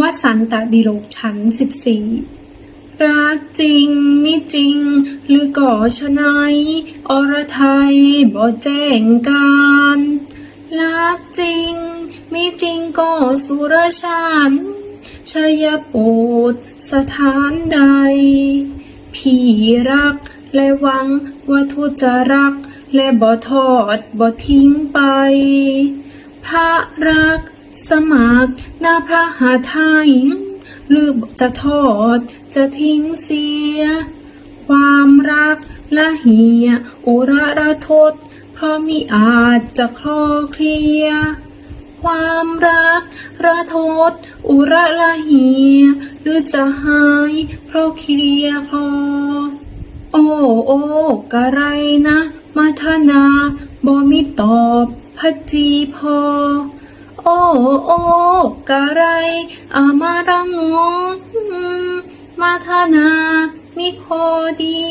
วสันตดิโลกชั้นสิบสี่รักจริงมิจริง หรือก่อชะนายอรไทยบ่แจ้งการรักจริงมิจริงก็สุรชานชยโปดสถานใด พี่รักและหวังว่าทุจะรัก และบ่ทอดบ่ทิ้งไป พระรัก สมัครหน้าพระหาไทยหรือจะทอดจะทิ้งเสีย ความรักละเหียอุระระทดเพราะมิอาจจะคลอเคลีย ความรักระทดอุระละเหียหรือจะหายเพราะเคลียคลอ โอ้โอ้กะไรนะ มาธนาบ่มีตอบพจีพอ โอ้โอ้กะไรอามารังงมาธนามีพอดี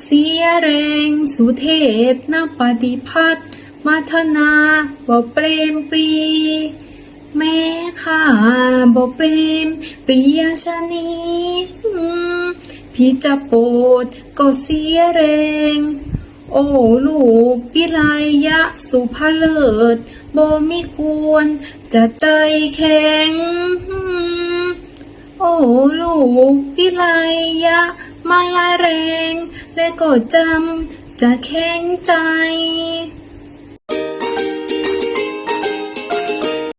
เสียแรงสุเทศนปฏิพัฒน์มาธนาบ่เปรมปรี แม่ข้าบ่เปรมปริยชนีอืมพี่จะโปรดก็เสียแรง โอ้ลูกวิไลยะสุภาเลิศบ่มีควร จะใจแข็ง โอ้ลูกวิไลยะมาลายแรง และก็จำจะแข็งใจ